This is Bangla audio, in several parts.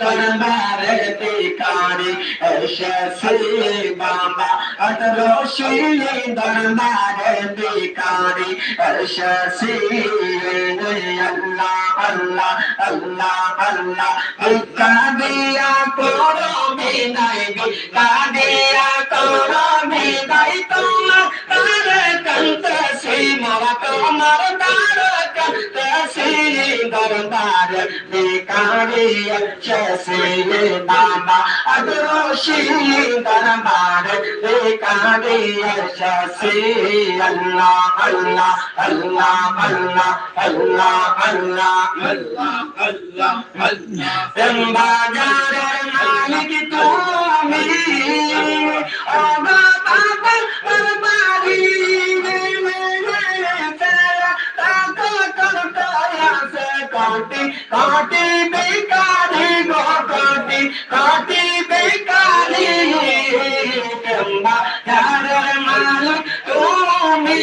দরবারে বিকারি এসেছে বাবা। রশি দরবারে বিকারি এসেছে। আল্লাহ আল্লাহ আল্লাহ আল্লাহ। কাদিয়া করো বিদায় কাদিয়া করো বিদায়। তোমার দরবার বেকারিয়া শেষে বাবা অদরোশি দরবার বেকারিয়া শেষে আল্লাহ আল্লাহ আল্লাহ আল্লাহ আল্লাহ আল্লাহ আল্লাহ আল্লাহ আল্লাহ বাজারের মালিক তুমি ও বাবা দরবারি কাটি কাটি বেকারি গো কাটি কাটি বেকারি কেম্বা যার মালিক তুমি।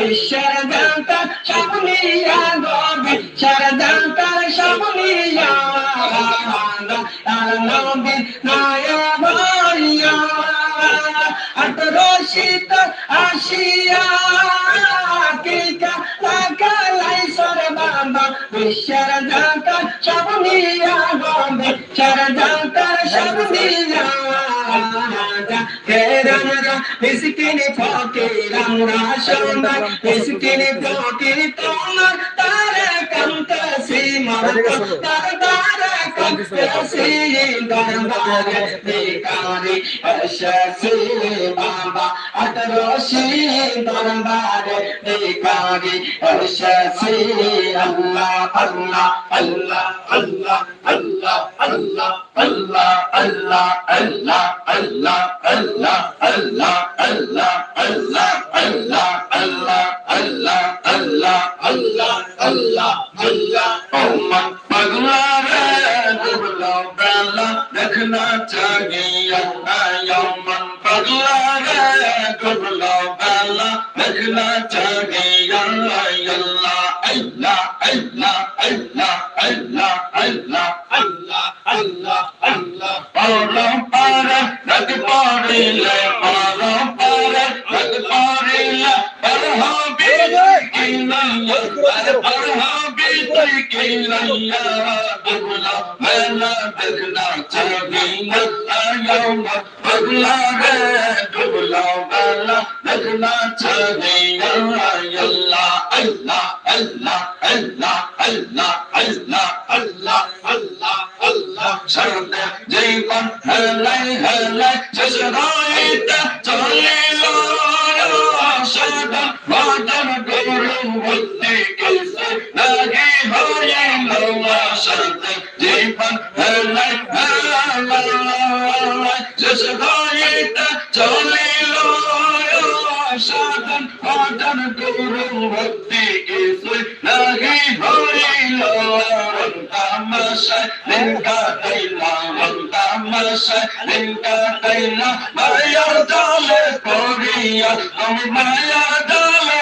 বিশ্বরদন্তা সবলিয়া গোবি শরদন্তা সবলিয়া তার নবী নায়ব আটরোশিত আসিয়া কিকা লাগালাই সরবাবা বিশ্বরদন্তা সবলিয়া গোবি শরদন্তা সবলিয়া মিসকিনি ফকির আমরা সুন্দর মিসকিনি ফকির তোমার তারে কান্তসি মরক তার তারে কান্তসি দরবারে বিকারি এসেছি বাবা আদরশি দরবারে বিকারি এসেছি আল্লাহ আল্লাহ আল্লাহ আল্লাহ আল্লাহ আল্লাহ আল্লাহ আল্লাহ আল্লাহ আল্লাহ আল্লাহ আল্লাহ আল্লাহ আল্লাহ আল্লাহ আল্লাহ আল্লাহ আল্লাহ আল্লাহ আল্লাহ আল্লাহ ওমা পাগলা রে দুবলো বেলা দেখনা চাহিয়া আয়মন পাগলা রে দুবলো বেলা দেখনা চাহিয়া আল্লাহ আল্লাহ আল্লাহ আল্লাহ আল্লাহ আল্লাহ আল্লাহ আল্লাহ আল্লাহ আল্লাহ। সর্বে জীবন হলাই হলাই সজরাইতে চলে সদা বাদর গুরু বুদ্ধি কিসে লাগি হয়ে লওয়া সর্বে জীবন হলাই হলাই সজরাইতে চলে সাধন পাঠন গুরু ভক্তি কিছু লাগি হইল তামাশা, লিঙ্কা তৈলা তামাশা, লিঙ্কা তৈলা মায়ার জালে পড়িয়া আমি মায়ার জালে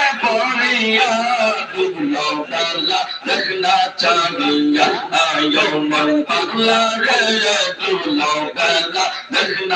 দেখনা চাহিয়া আয়ো মন পাগলা রে ডুবলো ডালা দেখনা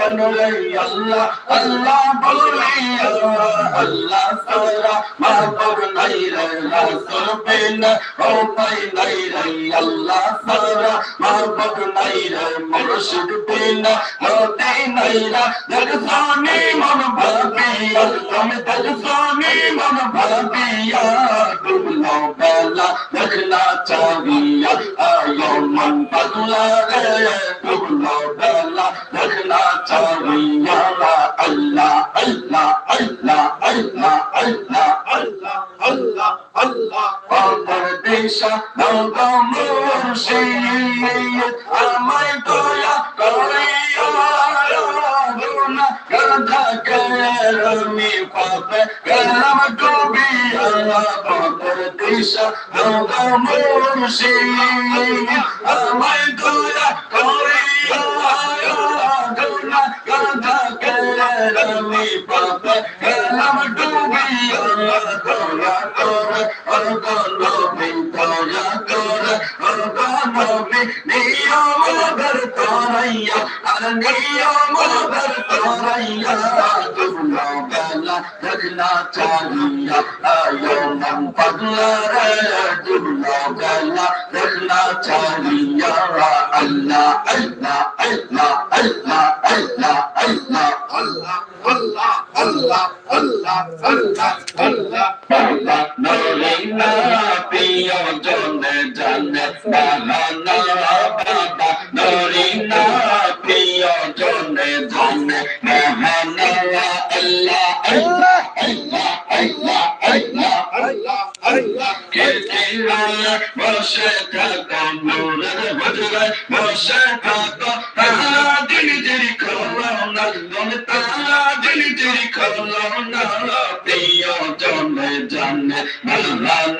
রে আল্লাহ আল্লাহ বলিয়া আল্লাহ সারা মাহবুব নাই রে রাসূল বিন ও পাই নাই রে আল্লাহ সারা মাহবুব নাই রে মুর্শিদ বিন হতে নাই রে দরসানি মন ভাবিয়া তুমি দরসানি মন ভাবিয়া দুলো বেলা দেখনা চাহিয়া আয়ো মন পাগলা রে দুলো বেলা ঈশা গৌতম আমায় দয়া করিয়া গুণা গাধা করি পাপে গেলাম ডুবিয়া পাপের দিশা গৌতম আমায় দয়া করিয়া গুণা গাধা করি পাপে গেলাম ডুবিয়া নিয়ম বর্তনাইয়া আর নিয়ম বর্তনাইয়া তোমরা দুবলা বেলা দেখনা চাহিয়া আয়ো মন পাগলা রে দুবলা বেলা দেখনা চাহিয়া আল্লাহ আল্লাহ আল্লাহ আল্লাহ আল্লাহ আল্লাহ আল্লাহ আল্লাহ আল্লাহ আল্লাহ আল্লাহ আল্লাহ আল্লাহ নলিনা প্রিয় জনে জানে বাহানা বাবা নলিনা প্রিয় Nem, nem.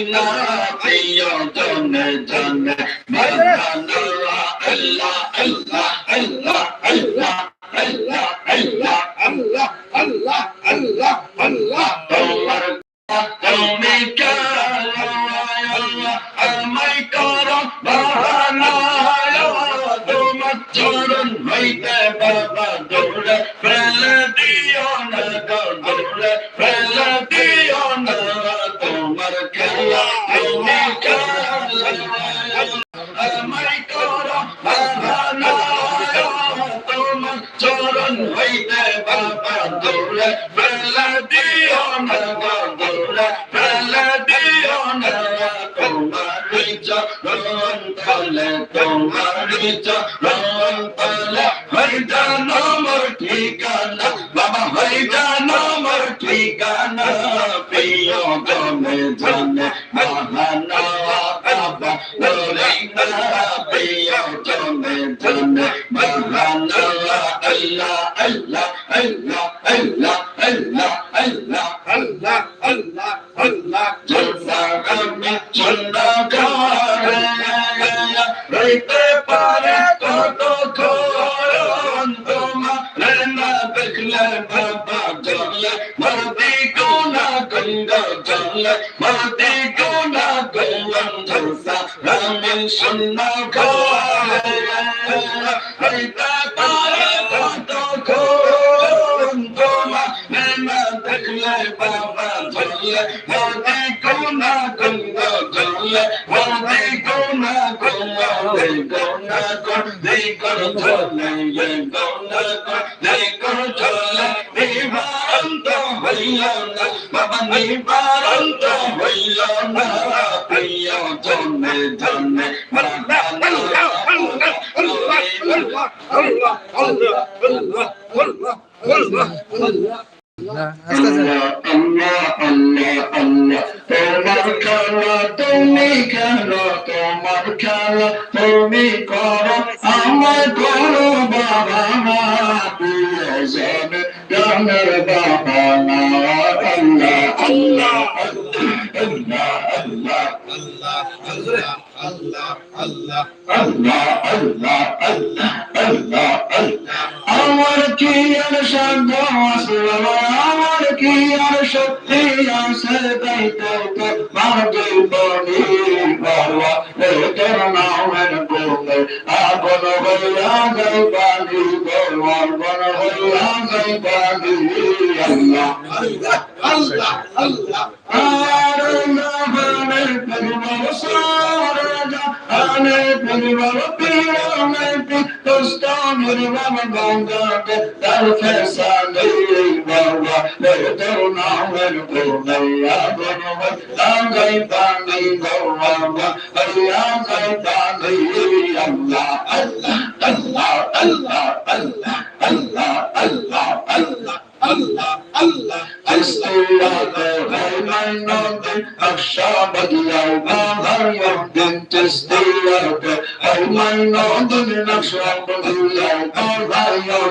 ইলাহা ইল্লাল্লাহ জন্নে জন্নে মাল্লাহ আল্লাহ বাবা হই জানো মোর ঠিকানা প্রিয় জনে জানে বাহানা বাবা নলিনা প্রিয় জানে বাহানা আল্লাহ আল্লাহ আল্লাহ আল্লাহ আল্লাহ আল্লাহ আল্লাহ আল্লাহ আল্লাহ Allah Mahdi Guna Golan Dhansa Ramin Sunna Kola Haita Tara Tato Kolan Doma Nena Dekhle Baba Dhanle Mahdi Guna Guna Dhanle Mahdi Guna Guna They Guna Guna They Guna Guna They Guna Guna They Guna Guna পারন্ত হইয়া ভবানী পারন্ত হইয়া প্রিয় জনে জনে তোমার খেলা তুমি খেলো তোমার খেলা তুমি করো আমার করো বাবা মা প্রিয় জনে বাবা না আল্লাহ আল্লাহ আল্লাহ আল্লাহ আল্লাহ আল্লাহ আল্লাহ আল্লাহ আল্লাহ আল্লাহ আমার কি আর সাধ্য আছে বাবা আমার কি আর শক্তি আছে তাই তো বেতর নামের গোপে আগন হইয়া যাই পানি গোল মর্গন হইয়া যাই পানি আল্লাহ আর নামের পরিবার সারা আনে পরিবার পিরানে পিস্তনের বাবা গঙ্গাতে তার ফেসানে বাবা লে তোর নামের গোলাইয়া গনবাই লাগাই পানি গৌরাবা আল্লাহ গাই পানি আল্লাহ আল্লাহ আল্লাহ আল্লাহ আল্লাহ আল্লাহ Allah, Allah, Allah, Rahman Allah. Akshabat Yawma, Yawmin Tasdi Rabbi, Allah, Rabbi, Akshabat Yawma, Yawmin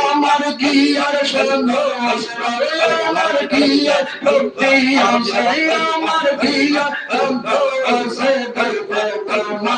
আমার কি আর সন্দেহ আমার কি আর আমার কি আর সন্দেহ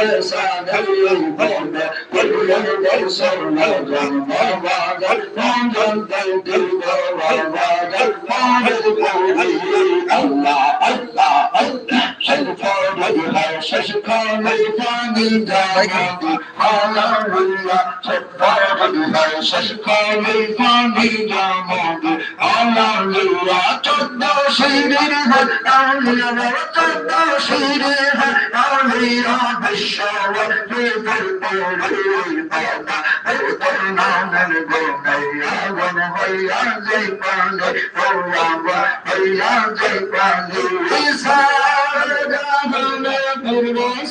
dersan elin kolda Kulleri dersan elcan varvadır Mancan deldir varvadır Mahmet kulli Allah শেষ কালের পানি জানা আলারুল্লাহ চোদ্দারুল্লাহ শেষ কালের পানি জানা আলারুল্লাহ চোদ্দ শিরের আলিয়ার চোদ্দ শিরের আলিয়া বিশ্বর বেদের পরির বাবা বেদের নামের গোপাইয়া বন হইয়া জয় পানি হইয়া জয় পানি বিশাল জানা I'm